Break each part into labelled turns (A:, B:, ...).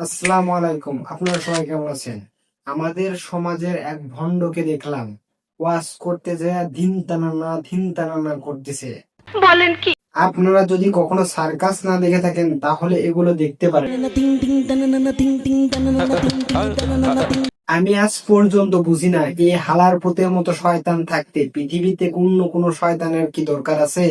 A: আসসালামু আলাইকুম। আপনারা সবাই কেমন আছেন? আমাদের সমাজের এক ভণ্ডকে দেখলাম। ওয়াজ করতে যায় দিন দিন করতেছে।
B: বলেন কি?
A: আপনারা যদি কখনো সার্কাস না দেখে থাকেন তাহলে এগুলো দেখতে পারেন। আমি আজ পর্যন্ত বুঝি না এই হালার পুতের মতো শয়তান থাকতে পৃথিবীতে অন্য কোনো শয়তানের কি দরকার আছে?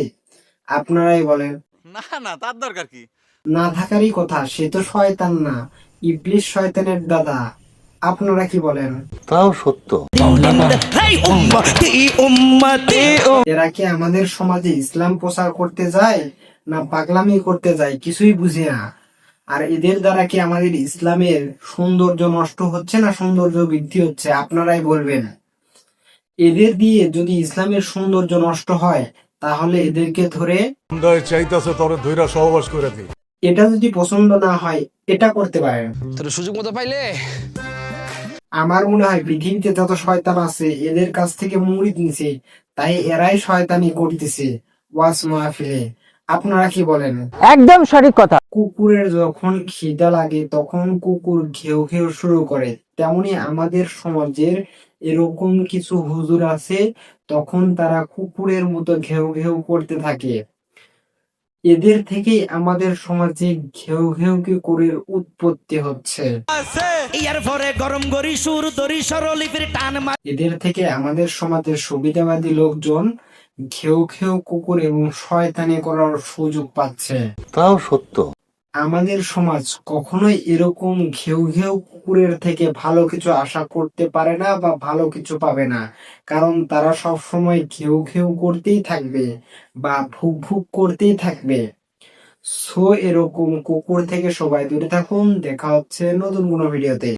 A: আপনারাই বলেন।
C: না না তার দরকার কি?
A: না থাকারই কথা সে তো শয়তান না। ইবলিশ শয়তানের দাদা আপনারা কি বলেন?
D: তাও সত্য।
A: এরা কি আমাদের সমাজে ইসলাম প্রচার করতে যায় না পাগলামি করতে যায়? কিছুই বুঝি না। আর এদের দ্বারা কি আমাদের ইসলামের সৌন্দর্য নষ্ট হচ্ছে না সৌন্দর্য বৃদ্ধি হচ্ছে? আপনারাই বলবেন। এদের দিয়ে যদি ইসলামের সৌন্দর্য নষ্ট হয় তাহলে এদেরকে ধরে
E: চাইতাছে তোরে ধৈরা সহবাস করে দি।
A: এটা যদি পছন্দ না হয় এটা করতে পারেন
F: তোর সুযোগ মতো পাইলে?
A: আমার মনে হয় পৃথিবীতে যত শয়তান আছে এদের কাছ থেকে মুড়ি নিছে তাই এরাই শয়তানি করতেছে। ওয়াস মাহফিলে আপনারা কি বলেন?
G: একদম সঠিক কথা।
A: কুকুরের যখন খিদা লাগে তখন কুকুর ঘেউ ঘেউ শুরু করে। তেমনি আমাদের সমাজের এরকম কিছু হুজুর আছে তখন তারা কুকুরের মতো ঘেউ ঘেউ করতে থাকে। এদের থেকেই আমাদের সমাজে ঘেউ ঘেউ করে উৎপত্তি হচ্ছে।
F: ইয়ার পরে গরম গরি সুর দরি টান
A: এদের থেকে আমাদের সমাজের সুবিধাবাদী লোকজন ঘেউ ঘেউ কুকুর এবং শয়তানি করার সুযোগ পাচ্ছে।
D: তাও সত্য।
A: আমাদের সমাজ কখনোই এরকম ঘেউ ঘেউ কুকুরের থেকে ভালো কিছু আশা করতে পারে না বা ভালো কিছু পাবে না। কারণ তারা সব সময় ঘেউ ঘেউ করতেই থাকবে বা ভুক ভুক করতেই থাকবে। সো এরকম কুকুর থেকে সবাই দূরে থাকুন। দেখা হচ্ছে নতুন কোনো ভিডিওতে।